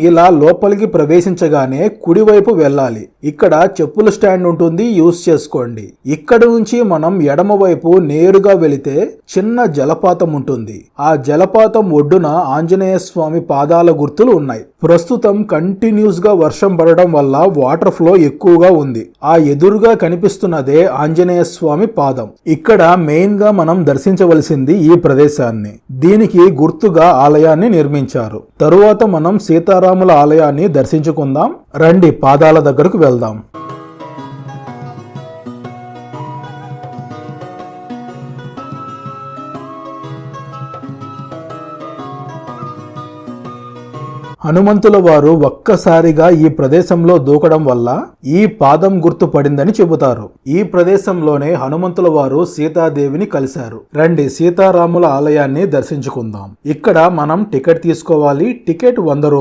ఇలా లోపలికి ప్రవేశించగానే కుడివైపు వెళ్ళాలి. ఇక్కడ చెప్పుల స్టాండ్ ఉంటుంది యూస్ చేసుకోండి. ఇక్కడ నుంచి మనం ఎడమ వైపు నేరుగా వెళితే చిన్న జలపాతం ఉంటుంది. ఆ జలపాతం ఒడ్డున ఆంజనేయ స్వామి పాదాల గుర్తులు ఉన్నాయి. ప్రస్తుతం కంటిన్యూస్గా వర్షం పడడం వల్ల వాటర్ ఫ్లో ఎక్కువగా ఉంది. ఆ ఎదురుగా కనిపిస్తున్నదే ఆంజనేయ స్వామి పాదం. ఇక్కడ మెయిన్గా మనం దర్శించవలసింది ఈ ప్రదేశాన్ని. దీనికి గుర్తుగా ఆలయాన్ని నిర్మించారు. తరువాత మనం సీతారాముల ఆలయాన్ని దర్శించుకుందాం. రండి పాదాల దగ్గరకు వెళ్దాం. హనుమంతుల వారు ఒక్కసారిగా ఈ ప్రదేశంలో దూకడం వల్ల ఈ పాదం గుర్తు పడిందని చెబుతారు. ఈ ప్రదేశంలోనే హనుమంతుల వారు సీతాదేవిని కలిశారు. రండి సీతారాముల ఆలయాన్ని దర్శించుకుందాం. ఇక్కడ మనం టికెట్ తీసుకోవాలి. టికెట్ వంద రూ-